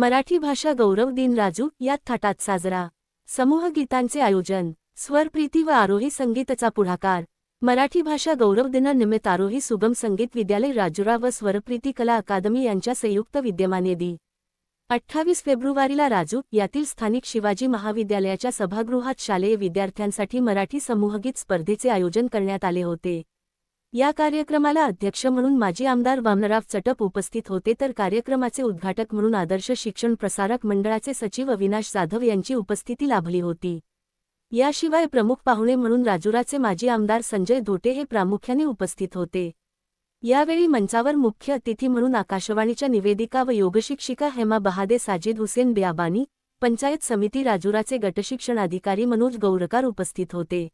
मराठी भाषा गौरव दिन राजू यात थाटात साजरा. समूह गीतांचे आयोजन स्वरप्रीती व आरोही संगीतचा पुढाकार. मराठी भाषा गौरव दिनानिमित्त आरोही सुगम संगीत विद्यालय राजुरा व स्वरप्रीती कला अकादमी यांच्या संयुक्त विद्यमाने दि. अठ्ठावीस फेब्रुवारीला राजू यातील स्थानिक शिवाजी महाविद्यालयाच्या सभागृहात शालेय विद्यार्थ्यांसाठी मराठी समूहगीत स्पर्धेचे आयोजन करण्यात आले होते. या कार्यक्रमाला अध्यक्ष म्हणून माजी आमदार वामनराव चटप उपस्थित होते तर कार्यक्रमाचे उद्घाटक म्हणून आदर्श शिक्षण प्रसारक मंडळाचे सचिव अविनाश जाधव यांची उपस्थिती लाभली होती. याशिवाय प्रमुख पाहुणे म्हणून राजुराचे माजी आमदार संजय धोटे हे प्रामुख्याने उपस्थित होते. यावेळी मंचावर मुख्य अतिथी म्हणून आकाशवाणीच्या निवेदिका व योगशिक्षिका हेमा बहादे साजिद हुसेन बियाबानी पंचायत समिती राजुराचे गटशिक्षण अधिकारी मनोज गौरकार उपस्थित होते.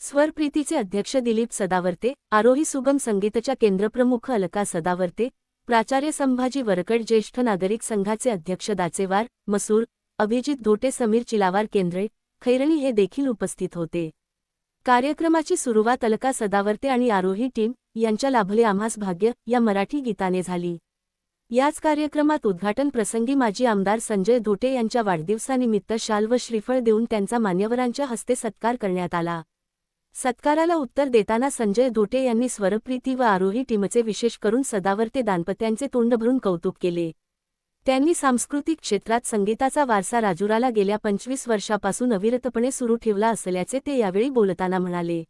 स्वरप्रीतीचे अध्यक्ष दिलीप सदावर्ते आरोही सुगम संगीतच्या केंद्रप्रमुख अलका सदावर्ते प्राचार्य संभाजी वरकड ज्येष्ठ नागरिक संघाचे अध्यक्ष दाचेवार मसूर अभिजित धोटे समीर चिलावार केंद्रे खैरणी हे देखील उपस्थित होते. कार्यक्रमाची सुरुवात अलका सदावर्ते आणि आरोही टीम यांच्या लाभले आम्हास भाग्य या मराठी गीताने झाली. याच कार्यक्रमात उद्घाटन प्रसंगी माजी आमदार संजय धोटे यांच्या वाढदिवसानिमित्त शाल व श्रीफळ देऊन त्यांचा मान्यवरांच्या हस्ते सत्कार करण्यात आला. सत्काराला उत्तर देताना संजय धोटे यांनी स्वरप्रीती व आरोही टीमचे विशेष करून सदावर्ते दाम्पत्यांचे तोंड भरून कौतुक केले. त्यांनी सांस्कृतिक क्षेत्रात संगीताचा वारसा राजुराला गेल्या पंचवीस वर्षापासून अविरतपणे सुरू ठेवला असल्याचे ते यावेळी बोलताना म्हणाले.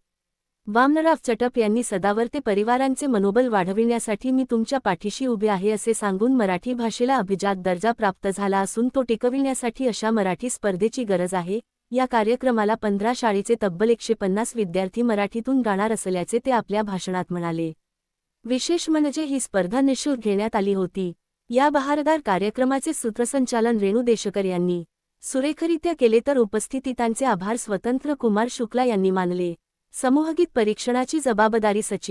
वामनराव चटप यांनी सदावर्ते परिवारांचे मनोबल वाढविण्यासाठी मी तुमच्या पाठीशी उभे आहे असे सांगून मराठी भाषेला अभिजात दर्जा प्राप्त झाला असून तो टिकविण्यासाठी अशा मराठी स्पर्धेची गरज आहे. या कार्यक्रमाला पंधरा शाळेचे तब्बल एकशे पन्नास विद्यार्थी मराठीतून गाणार असल्याचे ते आपल्या भाषणात म्हणाले. विशेष म्हणजे ही स्पर्धा निःशुल्क घेण्यात आली होती. या बहारदार कार्यक्रमाचे सूत्रसंचालन रेणू देशकर यांनी सुरेखरित्या केले तर उपस्थितितांचे आभार स्वतंत्र कुमार शुक्ला यांनी मानले. समूहगीत परीक्षणाची जबाबदारी सचिव